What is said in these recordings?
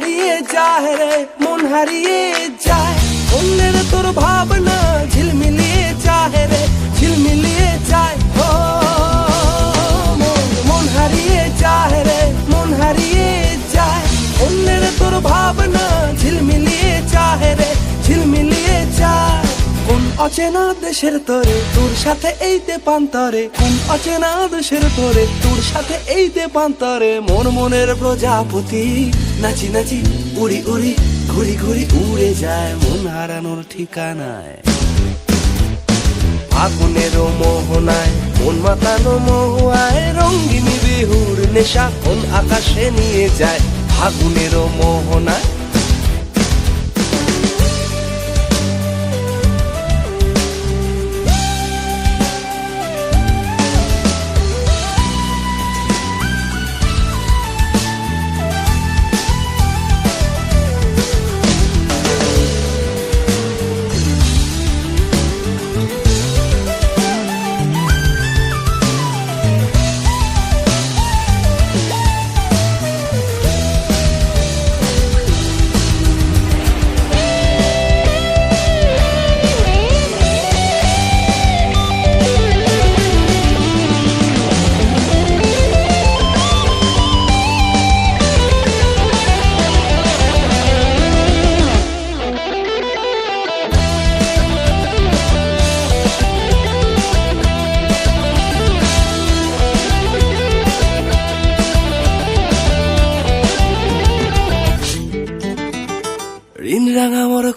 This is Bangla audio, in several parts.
হারিয়ে যায় রে মন হারিয়ে যায়। অন্যের তোর ভাবনা অচেনা দেশের তোরে, তোর সাথে এই দেপান্তরে কোন অচেনা দেশের তোরে, তোর সাথে এই দেপান্তরে মন মনের প্রজাপতি, নাচি নাচি, উড়ি উড়ি, ঘুরি ঘুরি উড়ে যায় মন হারানোর ঠিকানায়। আগুনের মোহনায়, মন মাতানো মহুয়ায়, রঙ্গিনী বিহুর নেশা কোন আকাশে নিয়ে যায়। আগুনের মোহনায়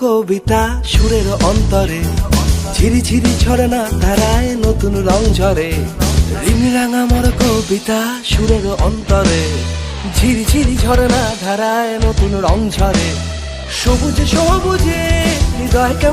কবিতা সুরের অন্তরে। ঝিরি ঝিরি ছড়ে না ধারায় নতুন রং ঝরে। রাঙা মোর কবিতা সুরের অন্তরে। ঝিরি ঝিরি ঝরে না ধারায় নতুন রং ঝরে। সবুজে সবুজে হৃদয় কেমন